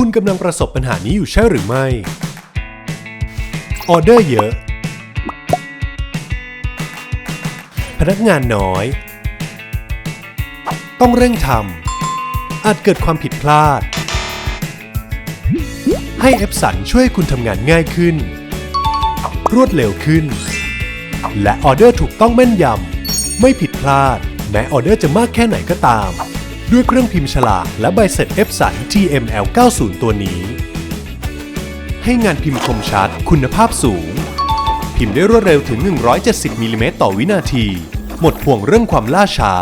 คุณกำลังประสบปัญหานี้อยู่ใช่หรือไม่ ออเดอร์เยอะ พนักงานน้อย ต้องเร่งทำอาจเกิดความผิดพลาด ให้เอฟสันช่วยคุณทำงานง่ายขึ้น รวดเร็วขึ้น และออเดอร์ถูกต้องแม่นยำไม่ผิดพลาด แม้ออเดอร์จะมากแค่ไหนก็ตาม ด้วยเครื่องพิมพ์ฉลากและใบเสร็จเอฟสัน TML 90 ตัวนี้ ให้งานพิมพ์คมชัดคุณภาพสูง พิมพ์ได้รวดเร็วถึง 170มิลลิเมตรต่อวินาที หมดห่วงเรื่องความล่าช้า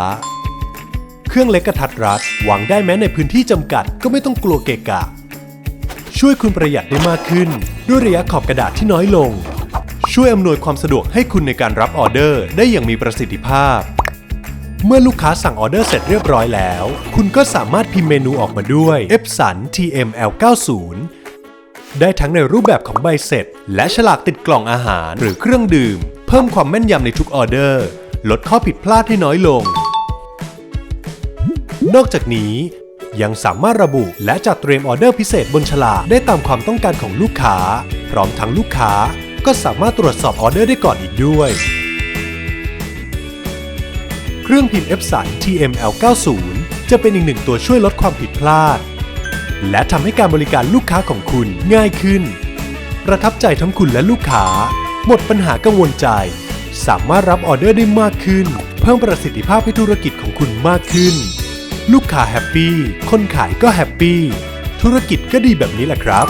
เครื่องเล็กกระทัดรัดวางได้แม้ในพื้นที่จำกัดก็ไม่ต้องกลัวเกะกะ ช่วยคุณประหยัดได้มากขึ้น ด้วยระยะขอบกระดาษที่น้อยลง ช่วยอำนวยความสะดวกให้คุณในการรับออเดอร์ได้อย่างมีประสิทธิภาพ เมื่อลูกค้าสั่งออเดอร์เสร็จเรียบร้อยแล้ว คุณก็สามารถพิมพ์เมนูออกมาด้วย Epson TML 90 ได้ทั้งในรูปแบบของใบเสร็จ และฉลากติดกล่องอาหารหรือเครื่องดื่ม เพิ่มความแม่นยำในทุกออเดอร์ ลดข้อผิดพลาดให้น้อยลง นอกจากนี้ยังสามารถระบุและจัดเตรียมออเดอร์พิเศษบนฉลากได้ตามความต้องการของลูกค้า พร้อมทั้งลูกค้าก็สามารถตรวจสอบออเดอร์ได้ก่อนอีกด้วย เครื่องพิมพ์ Epson TML 90 จะเป็นอีกหนึ่งตัวช่วยลดความผิดพลาด และทำให้การบริการลูกค้าของคุณง่ายขึ้น ประทับใจทั้งคุณและลูกค้า หมดปัญหากังวลใจ สามารถรับออเดอร์ได้มากขึ้น เพิ่มประสิทธิภาพให้ธุรกิจของคุณมากขึ้น ลูกค้าแฮปปี้คนขายก็แฮปปี้ธุรกิจก็ดีแบบนี้แหละครับ